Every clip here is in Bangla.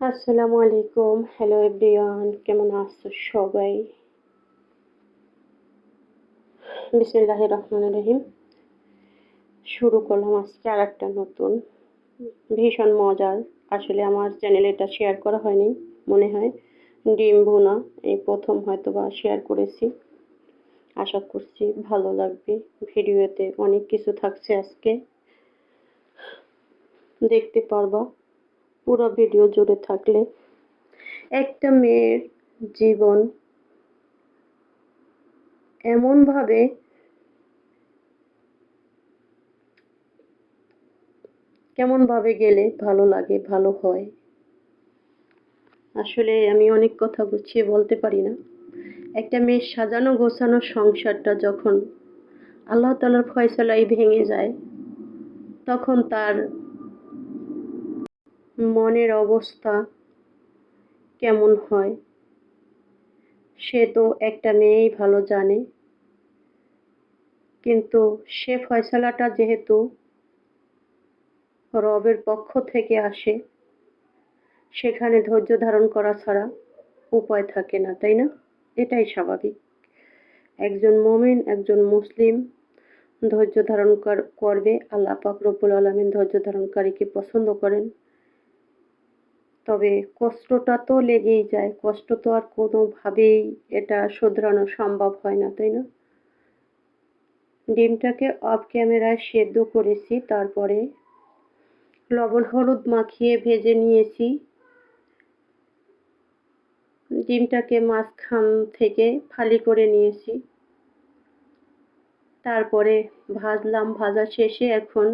আসসালামু আলাইকুম। হ্যালো এভরিওয়ান কেমন আছো সবাই? বিসমিল্লাহ রহমান রহিম। শুরু করলাম আজকে আর একটা নতুন, ভীষণ মজার। আসলে আমার চ্যানেলে এটা শেয়ার করা হয়নি, মনে হয়। ডিম ভুনা, এই প্রথম হয়তো বা শেয়ার করেছি। আশা করছি ভালো লাগবে। ভিডিওতে অনেক কিছু থাকছে আজকে। দেখতে পারবা। পুরো ভিডিও জুড়ে থাকলে একটা মেয়ের জীবন এমনভাবে কেমনভাবে গেলে ভালো লাগে, ভালো হয়? আসলে আমি অনেক কথা গুছিয়ে বলতে পারি না। একটা মেয়ের সাজানো গোছানো সংসারটা যখন আল্লাহ তালার ফয়সলাই ভেঙে যায়, তখন তার মনের অবস্থা কেমন হয়? সে তো একটা মেয়েই ভালো জানে। কিন্তু সে ফয়সালাটা যেহেতু রবের পক্ষ থেকে আসে, সেখানে ধৈর্য ধারণ করা ছাড়া উপায় থাকে না, তাই না? এটাই স্বাভাবিক। একজন মমিন, একজন মুসলিম ধৈর্য ধারণ করবে। আল্লাহ পাক রব্বুল আলমিন ধৈর্য ধারণকারীকে পছন্দ করেন। তবে কষ্টটা তো লেগেই যায়। কষ্ট তো আর কোনোভাবেই এটা শোধরানো সম্ভব হয় না, তাই না? ডিমটাকে অফ ক্যামেরায় সেদ্ধ করেছি, তারপরে লবণ হলুদ মাখিয়ে ভেজে নিয়েছি। ডিমটাকে মাঝখান থেকে ফালি করে নিয়েছি। তারপরে ভাজলাম, ভাজা শেষে এখন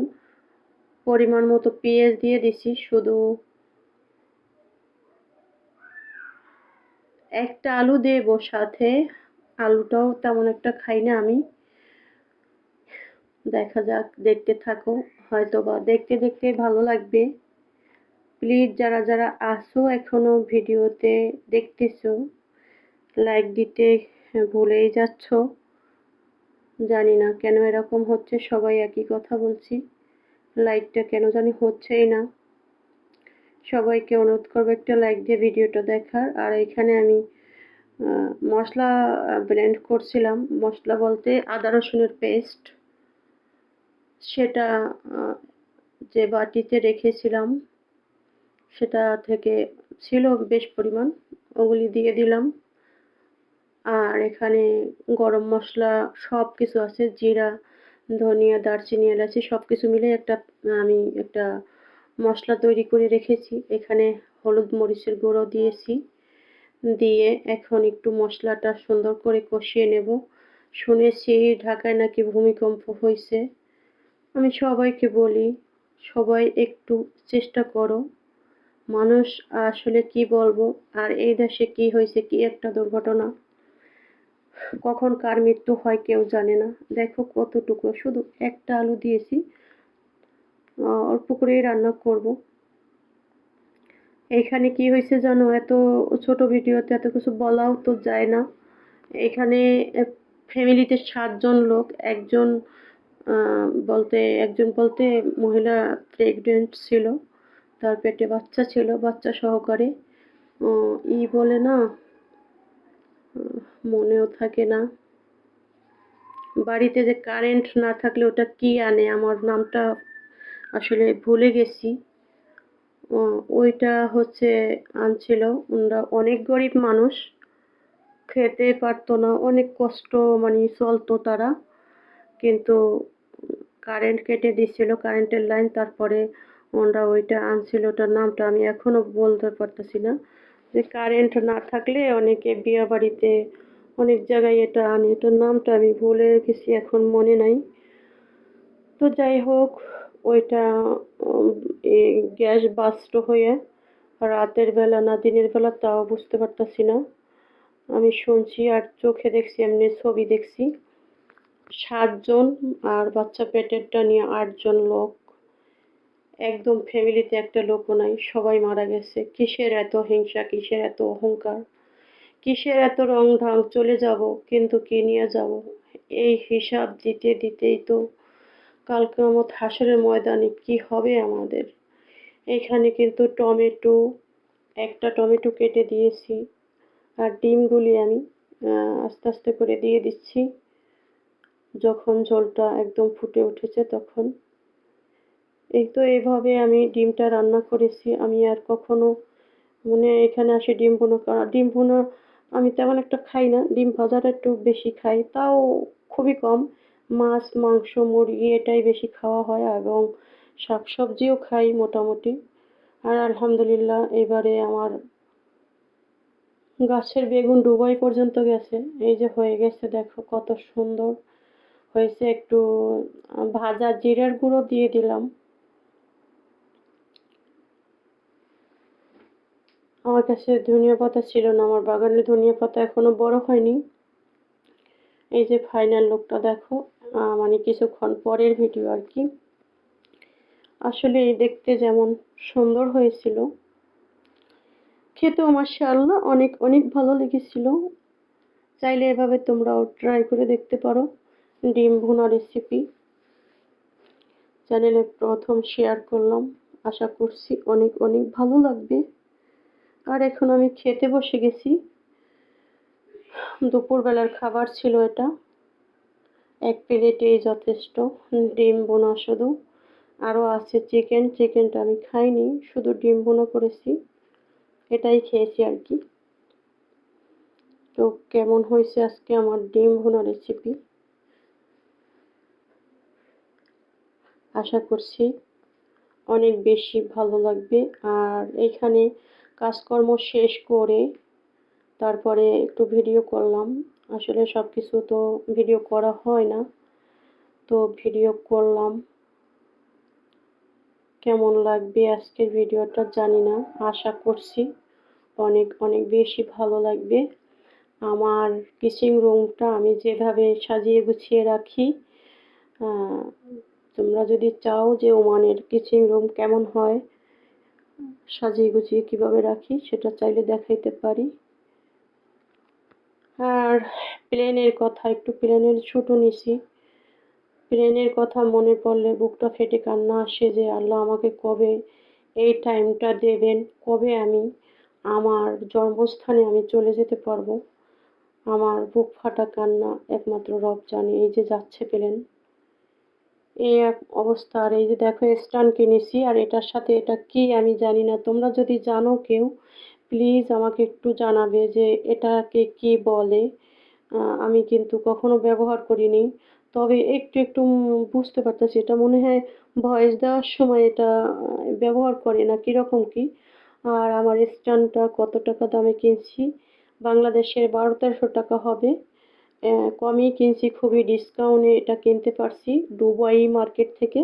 পরিমাণ মতো পেঁয়াজ দিয়ে দিছি, শুধু একটা আলু দেব সাথে। আলুটাও তেমন একটা খাই না আমি। দেখা যাক, দেখতে থাকো। হয়তো বা দেখতে দেখতে ভালো লাগবে। প্লিজ যারা যারা আসো এখনও ভিডিওতে, দেখতেছো লাইক দিতে ভুলেই যাচ্ছ। জানি না কেন এরকম হচ্ছে, সবাই একই কথা বলছি। লাইকটা কেন জানি হচ্ছেই না। সবাইকে অনুরোধ করব একটা লাইক দিয়ে ভিডিওটা দেখার। আর এখানে আমি মশলা ব্লেন্ড করছিলাম। মশলা বলতে আদা রসুনের পেস্ট সেটা যে বাটিতে রেখেছিলাম, সেটা থেকে ছিল বেশ পরিমাণ। ওগুলি দিয়ে দিলাম। আর এখানে গরম মশলা সব কিছু আছে। জিরা, ধনিয়া, দারচিনি, এলাচি সব কিছু মিলে একটা, আমি একটা মশলা তৈরি করে রেখেছি। এখানে হলুদ মরিচের গুঁড়ো দিয়েছি। দিয়ে এখন একটু মশলাটা সুন্দর করে কষিয়ে নেব। শুনেছি ঢাকায় নাকি ভূমিকম্প হয়েছে। আমি সবাইকে বলি, সবাই একটু চেষ্টা করো। মানুষ আসলে কি বলব, আর এই দেশে কি হয়েছে, কি একটা দুর্ঘটনা? কখন কার মৃত্যু হয় কেউ জানে না। দেখো কতটুকু, শুধু একটা আলু দিয়েছি। অল্প করেই রান্না করব। এখানে কি হয়েছে জানো? এত ছোট ভিডিওতে এত কিছু বলাও তো যায় না। এখানে ফ্যামিলিতে সাতজন লোক, একজন বলতে একজন বলতে মহিলা প্রেগনেন্ট ছিল, তার পেটে বাচ্চা ছিল, বাচ্চা সহকারে। ই বলে না মনেও থাকে না। বাড়িতে যে কারেন্ট না থাকলে ওটা কি আনে? আমার নামটা আসলে ভুলে গেছি। ওইটা হচ্ছে আনছিল। ওনারা অনেক গরিব মানুষ। খেতে পারতো না। অনেক কষ্ট মানে চলতো তারা। কিন্তু কারেন্ট কেটে দিচ্ছিল কারেন্টের লাইন তারপরে ওনারা ওইটা আনছিল। ওটার নামটা আমি এখনও বলতে পারতেছি না। যে কারেন্ট না থাকলে অনেকে বিয়ে বাড়িতে অনেক জায়গায় এটা আনে। এটার নামটা আমি ভুলে গেছি, এখন মনে নাই। তো যাই হোক ওইটা গ্যাস বাস্ট হয়ে রাতের বেলা না দিনের বেলা তাও বুঝতে পারতাছি না। আমি শুনছি আর চোখে দেখছি, এমনি ছবি দেখছি। সাতজন আর বাচ্চা পেটেরটা নিয়ে আটজন লোক। একদম ফ্যামিলিতে একটা লোকও নাই, সবাই মারা গেছে। কিসের এত হিংসা, কিসের এত অহংকার? কিসের এত রং ঢং চলে যাব, কিন্তু কি নিয়ে যাব? এই হিসাব দিতে, দিতেই তো কালকে আমার হাসরের ময়দানে কি হবে আমাদের? এখানে কিন্তু টমেটো, একটা টমেটো কেটে দিয়েছি আর ডিমগুলি আমি আস্তে আস্তে করে দিয়ে দিচ্ছি। যখন জলটা একদম ফুটে উঠেছে তখন। এই তো এইভাবে আমি ডিমটা রান্না করেছি। আমি আর কখনো মানে এখানে আসে ডিম ভুনো করা, ডিম ভুনো আমি তেমন একটা খাই না। ডিম ভাজাটা একটু বেশি খাই, তাও খুবই কম। মাছ, মাংস, মুরগি এটাই বেশি খাওয়া হয় এবং শাকসবজিও খাই মোটামুটি। আর আলহামদুলিল্লাহ এবারে আমার গাছের বেগুন ডুবাই পর্যন্ত গেছে। এই যে হয়ে গেছে, দেখো কত সুন্দর হয়েছে। একটু ভাজা জিরার গুঁড়ো দিয়ে দিলাম। আমার কাছে ধনিয়া পাতা ছিল না, আমার বাগানে ধনিয়া পাতা এখনও বড় হয়নি। এই যে ফাইনাল লুকটা দেখো। মানে কিছুক্ষণ পরের ভিডিও আর কি। আসলে দেখতে যেমন সুন্দর হয়েছিল। খেতেও মাশাআল্লাহ অনেক অনেক ভালো লেগেছিল। চাইলে এভাবে তোমরাও ট্রাই করে দেখতে পারো ডিম ভুনা রেসিপি চ্যানেলে প্রথম শেয়ার করলাম। আশা করছি অনেক অনেক ভালো লাগবে। আর এখন আমি খেতে বসে গেছি। দুপুরবেলার খাবার ছিল এটা। এক প্লেটেই যথেষ্ট। ডিম বোনা শুধু। আরও আছে চিকেন চিকেনটা আমি খাইনি, শুধু ডিম বোনা করেছি। এটাই খেয়েছি আর কি। তো কেমন হয়েছে আজকে আমার ডিম ভুনা রেসিপি আশা করছি অনেক বেশি ভালো লাগবে। আর এখানে কাজকর্ম শেষ করে তারপরে একটু ভিডিও করলাম। আসলে সব কিছু তো ভিডিও করা হয় না। তো ভিডিও করলাম। কেমন লাগবে আজকের ভিডিওটা জানি না, আশা করছি অনেক অনেক বেশি ভালো লাগবে। আমার কিচিং রুমটা আমি যেভাবে সাজিয়ে গুছিয়ে রাখি তোমরা যদি চাও যে ওমানের কিচিং রুম কেমন হয়, সাজিয়ে গুছিয়ে কীভাবে রাখি সেটা চাইলে দেখাইতে পারি। আর প্লেনের কথা, একটু প্লেনের ছুটো নিছি। প্লেনের কথা মনে পড়লে বুকটা ফেটে কান্না আসে যে, আল্লাহ আমাকে কবে এই টাইমটা দেবেন? কবে আমি আমার জন্মস্থানে আমি চলে যেতে পারব? আমার বুক ফাটা কান্না একমাত্র রব জানে, এই যে যাচ্ছে প্লেন। এই এক অবস্থা, আর এই যে দেখো স্ট্যান্ড কিনেছি আর এটার সাথে এটা কি আমি জানি না। তোমরা যদি জানো কেউ প্লিজ আমাকে একটু জানাবে যে এটাকে কি বলে। আমি কিন্তু কখনো ব্যবহার করিনি। তবে একটু একটু বুঝতে পারতেছি, এটা মনে হয় ভয়েস দেওয়ার সময় এটা ব্যবহার করে না, কীরকম কি? আর আমার স্ট্যান্ডটা কত টাকা দামে কিনছি? বাংলাদেশের বারো তেরোশো টাকা হবে। কমই কিনছি, খুবই ডিসকাউন্টে এটা কিনতে পারছি, দুবাই মার্কেট থেকে।